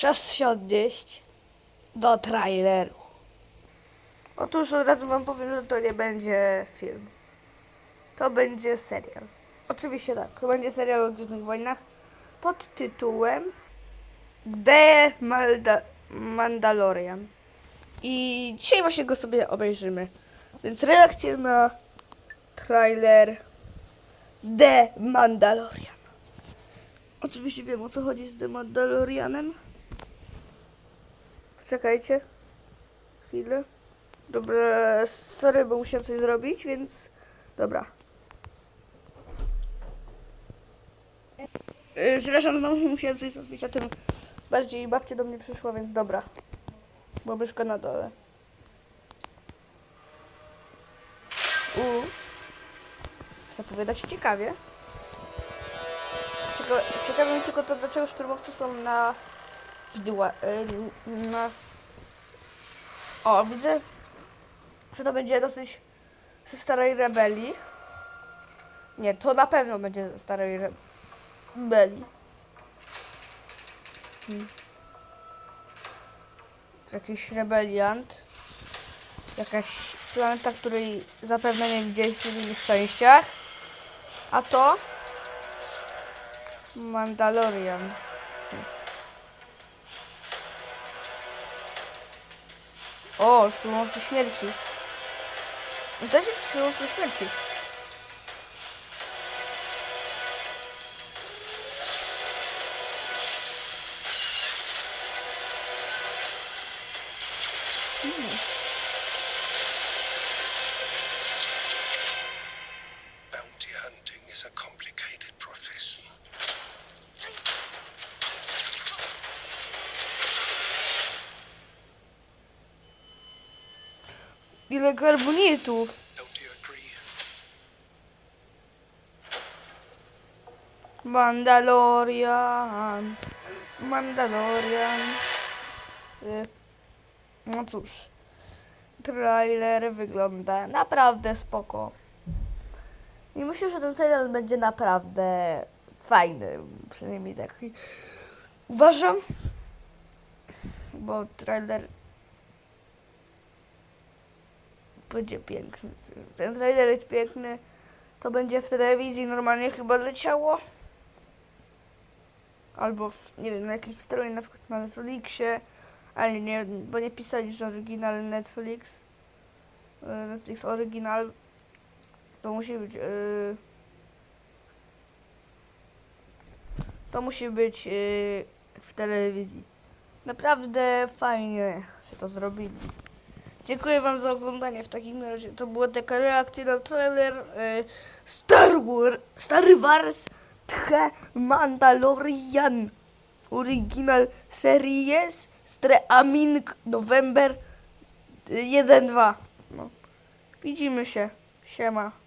czas się odnieść do traileru. Otóż od razu wam powiem, że to nie będzie film. To będzie serial. Oczywiście tak, to będzie serial o Gwiezdnych Wojnach pod tytułem The Malda Mandalorian. I dzisiaj właśnie go sobie obejrzymy. Więc reakcja na trailer The Mandalorian. Oczywiście wiem o co chodzi z The Mandalorianem. Czekajcie. Chwilę. Dobra, sorry, bo musiałem coś zrobić, więc... Dobra. Yy, przepraszam, znowu musiałem coś zrobić, a tym bardziej babcia do mnie przyszła, więc dobra. Bo myszka na dole. U. Zapowiada się ciekawie. Cieka ciekawe mnie tylko to, dlaczego szturmowcy są na... Widła, y, na... O, widzę, że to będzie dosyć ze starej rebelii. Nie, to na pewno będzie ze starej re- rebelii. Hmm. Jakiś rebeliant. Jakaś planeta, której zapewne nie widzieliście w innych częściach. A to Mandalorian. O, szturmowcy śmierci. No też jest szturmowcy śmierci. Ile karbonitów. Mandalorian. Mandalorian. Y, No cóż. Trailer wygląda naprawdę spoko. I myślę, że ten serial będzie naprawdę fajny. Przynajmniej taki. Uważam. Bo trailer będzie piękny. Ten trailer jest piękny. To będzie w telewizji normalnie chyba leciało. Albo w, nie wiem, na jakiejś stronie, na przykład na Netflixie. Ale nie, bo nie pisali, że oryginal Netflix. y, Netflix oryginal. To musi być. y, to musi być y, w telewizji. Naprawdę fajnie, że to zrobili. Dziękuję Wam za oglądanie. W takim razie to była taka reakcja na trailer y, Star Wars, Star Wars The Mandalorian Original Series Streaming November 1-2. No. Widzimy się. Siema.